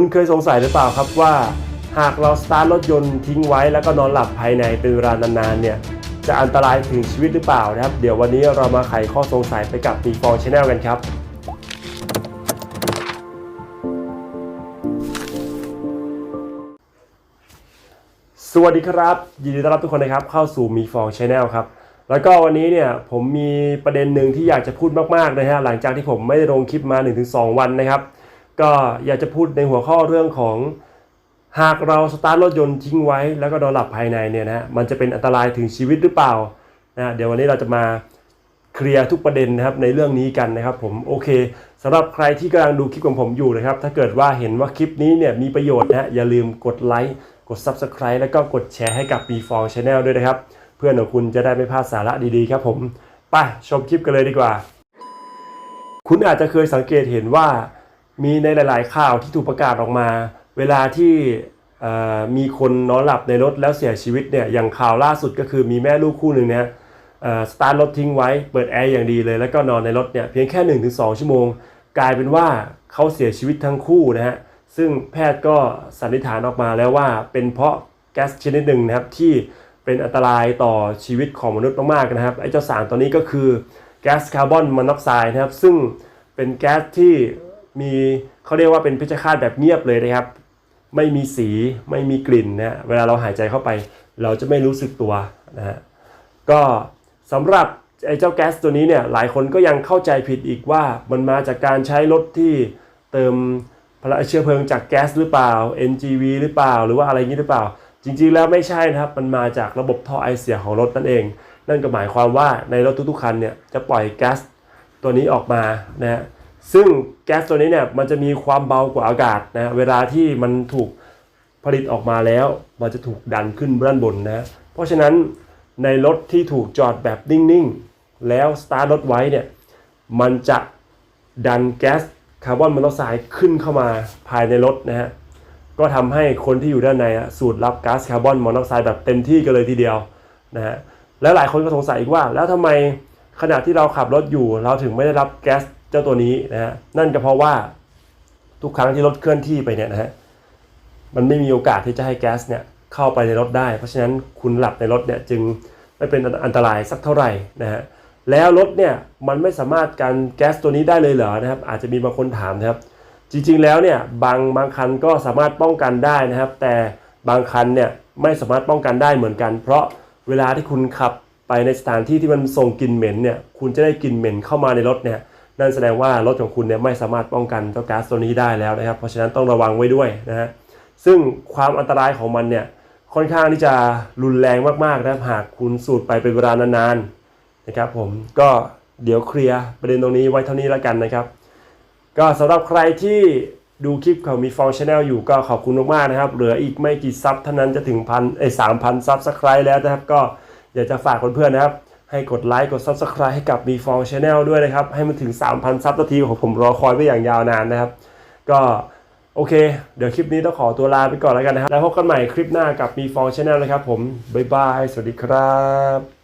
คุณเคยสงสัยหรือเปล่าครับว่า หากเราสตาร์ทรถยนต์ทิ้งไว้แล้วก็นอนหลับภายในเป็นเวลานานๆเนี่ยจะอันตรายถึงชีวิตหรือเปล่านะครับ เดี๋ยววันนี้เรามาไขข้อสงสัยไปกับมีฟองชาแนลกันครับสวัสดีครับ ยินดีต้อนรับทุกคนนะครับเข้าสู่มีฟองชาแนลครับแล้วก็วันนี้เนี่ยผมมีประเด็นหนึ่งที่อยากจะพูดมากๆนะฮะหลังจากที่ผมไม่ได้ลงคลิปมา 1-2 วันนะครับ ก็อยากจะพูดในหัวข้อเรื่องของหากเราสตาร์ทรถยนต์ทิ้งไว้ แล้วก็นอนหลับภายในเนี่ยนะฮะมันจะเป็นอันตรายถึงชีวิตหรือเปล่านะเดี๋ยววันนี้เราจะมาเคลียร์ทุกประเด็นนะครับในเรื่องนี้กันนะครับผมโอเคสำหรับใครที่กำลังดูคลิปของผมอยู่นะครับ ถ้าเกิดว่าเห็นว่าคลิปนี้เนี่ยมีประโยชน์นะฮะอย่าลืมกดไลค์กด Subscribe แล้วก็กดแชร์ให้กับ b ีฟองชาแนลด้วยนะครับ เพื่อนของคุณจะได้ไม่พลาดสาระดีๆครับผมไปชมคลิปกันเลยดีกว่า คุณอาจจะเคยสังเกตเห็นว่า มีในหลาย ๆ ข่าวที่ถูกประกาศออกมา เวลาที่มีคนนอนหลับในรถแล้วเสียชีวิตเนี่ยอย่างข่าวล่าสุดก็คือมีแม่ลูกคู่หนึ่งเนี่ยสตาร์ทรถทิ้งไว้เปิดแอร์อย่างดีเลย แล้วก็นอนในรถเนี่ยเพียงแค่ 1-2 ชั่วโมง กลายเป็นว่าเขาเสียชีวิตทั้งคู่นะฮะซึ่งแพทย์ก็สันนิษฐานออกมาแล้วว่า เป็นเพราะแก๊สชนิดหนึ่งนะครับที่เป็นอันตรายต่อชีวิตของมนุษย์มากๆนะครับไอ้เจ้าสารตัวนี้ก็คือแก๊สคาร์บอนมอนอกไซด์นะครับซึ่งเป็นแก๊สที่ มีเขาเรียกว่าเป็นเพชฌฆาตแบบเงียบเลยนะครับ ไม่มีสีไม่มีกลิ่นนะเวลาเราหายใจเข้าไป เราจะไม่รู้สึกตัวนะฮะก็สำหรับไอ้เจ้าแก๊สตัวนี้เนี่ยหลายคนก็ยังเข้าใจผิดอีกว่ามันมาจากการใช้รถที่เติมพลังเชื้อเพลิงจากแก๊สหรือเปล่า NGV หรือเปล่า หรือว่าอะไรอย่างนี้หรือเปล่า จริงๆแล้วไม่ใช่นะครับ มันมาจากระบบท่อไอเสียของรถนั่นเอง นั่นก็หมายความว่าในรถทุกๆคันเนี่ยจะปล่อยแก๊สตัวนี้ออกมานะฮะ ซึ่งแก๊สตัวนี้เนี่ยมันจะมีความเบากว่าอากาศนะเวลาที่มันถูกผลิตออกมาแล้ว มันจะถูกดันขึ้นด้านบนนะเพราะฉะนั้นในรถที่ถูกจอดแบบนิ่งๆ แล้วสตาร์ทรถไว้เนี่ยมันจะดันแก๊สคาร์บอนมอนอกไซด์ขึ้นเข้ามาภายในรถนะฮะก็ทำให้คนที่อยู่ด้านในสูดรับก๊าซคาร์บอนมอนอกไซด์แบบเต็มที่กันเลยทีเดียวนะฮะแล้วหลายคนก็สงสัยอีกว่า แล้วทำไมขณะที่เราขับรถอยู่ เราถึงไม่ได้รับแก๊ส เจ้าตัวนี้นะฮะนั่นก็เพราะว่าทุกครั้งที่รถเคลื่อนที่ไปเนี่ยนะฮะมันไม่มีโอกาสที่จะให้แก๊สเนี่ยเข้าไปในรถได้ เพราะฉะนั้นคุณหลับในรถเนี่ยจึงไม่เป็นอันตรายสักเท่าไหร่นะฮะแล้วรถเนี่ยมันไม่สามารถกันแก๊สตัวนี้ได้เลยเหรอนะครับ อาจจะมีบางคนถามนะครับ จริงๆแล้วเนี่ยบางบางคันก็สามารถป้องกันได้นะครับ แต่บางคันเนี่ยไม่สามารถป้องกันได้เหมือนกัน เพราะเวลาที่คุณขับไปในสถานที่ที่มันส่งกลิ่นเหม็นเนี่ยคุณจะได้กลิ่นเหม็นเข้ามาในรถเนี่ย นั่นแสดงว่ารถของคุณเนี่ยไม่สามารถป้องกันเจ้าก๊าซตัวนี้ได้แล้วนะครับ เพราะฉะนั้นต้องระวังไว้ด้วยนะฮะซึ่งความอันตรายของมันเนี่ยค่อนข้างที่จะรุนแรงมากๆนะครับหากคุณสูดไปเป็นเวลานานๆนะครับผมก็เดี๋ยวเคลียร์ประเด็นตรงนี้ไว้เท่านี้แล้วกันนะครับ ก็สำหรับใครที่ดูคลิปเของมีฟองชาแนลอยู่ก็ขอบคุณมากๆนะครับ เหลืออีกไม่กี่ซับเท่านั้นจะถึงพันเอ้สามพันซับสไครต์แล้วนะครับ ก็อยากจะฝากเพื่อนๆนะครับ ให้กดไลค์กด Subscribe ให้กับมีฟองชาแนลด้วยนะครับ ให้มันถึง 3,000 ซับนาทีของผมรอคอยไปอย่างยาวนานนะครับ ก็โอเค เดี๋ยวคลิปนี้ต้องขอตัวลาไปก่อนแล้วกันนะครับ แล้วพบกันใหม่คลิปหน้ากับมีฟองชาแนลนะครับผม บ๊ายบาย สวัสดีครับ